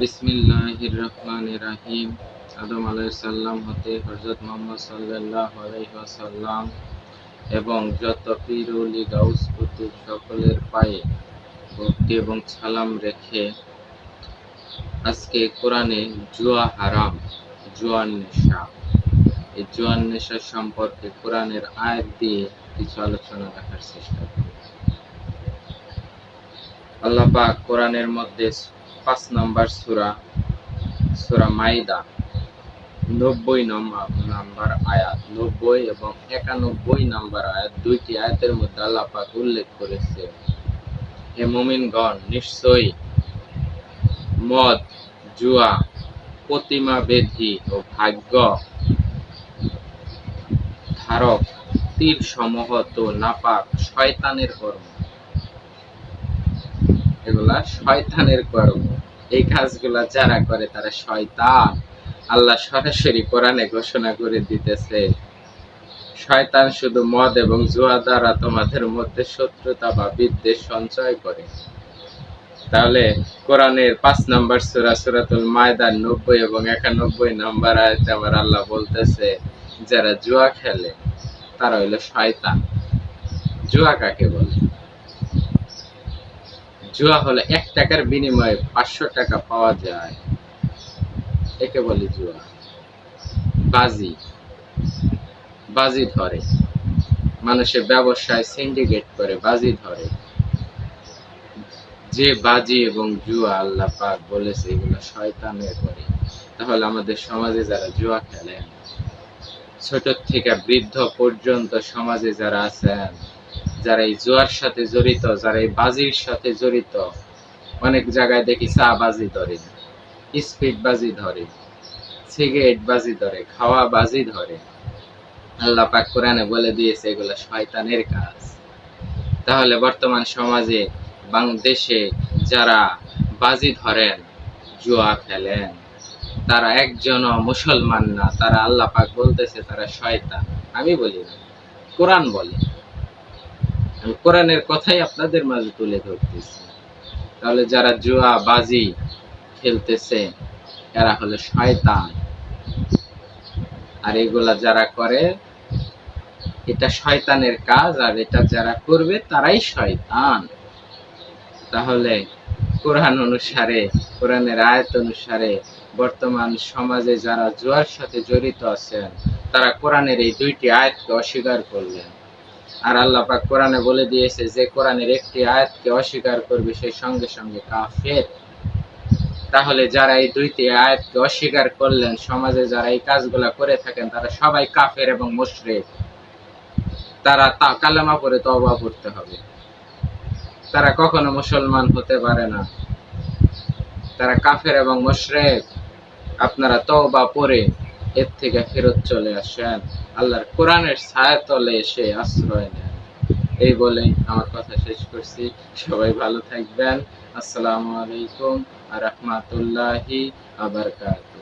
বিসমিল্লাহির রহমানির রাহিম আদম হতে এবং যত গাউস কুতুব সকলের পায়ে ভক্তি এবং সালাম রেখে আজকে কোরআনে জুয়া হারাম নেশা। এই নেশা সম্পর্কে কোরআনের আয়াত দিয়ে কিছু আলোচনা রাখার চেষ্টা আল্লাহ পাক কোরআনের মধ্যে পাঁচ নম্বর সুরা সুরা মাইদা নব্বই নম্বর আয়াত, নব্বই এবং একানব্বই নাম্বার আয়াত দুইটি আয়াতের মধ্যে আল্লাহ পাক উল্লেখ করেছে। হে মুমিনগণ, নিশ্চয়ই মদ, জুয়া প্রতিমা বেধি ও ভাগ্য ধারক তীর সমূহ সমহত নাপাক শয়তানের কর্ম। এগুলা শয়তানের কর্ম। এই কাজগুলা যারা করে তারা শয়তান। আল্লাহ সরাসরি কোরআনে ঘোষণা করে দিতেছে, শয়তান শুধু মদ এবং জুয়া দ্বারা তোমাদের মধ্যে শত্রুতা বা বিদ্বেষ সঞ্চয় করে। তাহলে কোরআনের পাঁচ নম্বর সুরা, সুরাতুল মায়দান নব্বই এবং একানব্বই নম্বর আয়তে আমার আল্লাহ বলতেছে, যারা জুয়া খেলে তারা হইল শয়তান। জুয়া কাকে বলে? জুয়া হলো এক টাকার বিনিময়ে পাঁচশো টাকা পাওয়া যায়। একে বলে জুয়া। বাজি। বাজি ধরে। মানুষের ব্যবসায় সিন্ডিকেট করে, বাজি ধরে। যে বাজি এবং জুয়া আল্লাহ পাক বলেছে, এগুলো শয়তানের করে। তাহলে আমাদের সমাজে যারা জুয়া খেলেন, ছোট থেকে বৃদ্ধ পর্যন্ত সমাজে যারা আছেন যারা এই জুয়ার সাথে জড়িত, যারা এই বাজির সাথে জড়িত, অনেক জায়গায় দেখি চা বাজি ধরে, স্পিড বাজি ধরে, সিগারেট বাজি ধরে, খাওয়া বাজি ধরে। আল্লাহ পাক কোরআনে বলে দিয়েছে, এগুলো শয়তানের কাজ। তাহলে বর্তমান সমাজে, বাংলাদেশে যারা বাজি ধরেন, জুয়া খেলেন, তারা একজনও মুসলমান না, তারা আল্লাহ পাক বলতেছে তারা শয়তান। আমি বলি না, কোরআন বলে। কোরআনের কথাই আপনাদের মাঝে তুলে ধরতেছি। তাহলে যারা জুয়া বাজি খেলতেছে, এরা হলো শয়তান। আর এগুলা যারা করে, এটা শয়তানের কাজ, আর এটা যারা করবে, তারাই শয়তান। তাহলে কোরআন অনুসারে, কোরআনের আয়াত অনুসারে বর্তমান সমাজে যারা জুয়ার সাথে জড়িত আছেন, তারা কোরআনের এই দুইটি আয়াতকে অস্বীকার করলেন। আর আল্লাহ পাক কোরআনে বলে দিয়েছে, যে কোরআনের একটি আয়াতকে অস্বীকার করবে সেই সঙ্গে সঙ্গে কাফের। তাহলে যারা এই দুইটি আয়াতকে অস্বীকার করলেন, সমাজে যারা এই কাজগুলা করে থাকেন, তারা সবাই কাফের এবং মুশরিক। তারা তা কালেমা পরে তওবা করতে হবে। তারা কখনো মুসলমান হতে পারে না। তারা কাফের এবং মুশরিক। আপনারা তওবা পরে এর থেকে ফেরত চলে আসেন। আল্লাহর কোরআনের ছায়া তলে এসে আশ্রয় নেন। এই বলে আমার কথা শেষ করছি। সবাই ভালো থাকবেন। আসসালামু আলাইকুম আর রহমাতুল্লাহি আবরকাত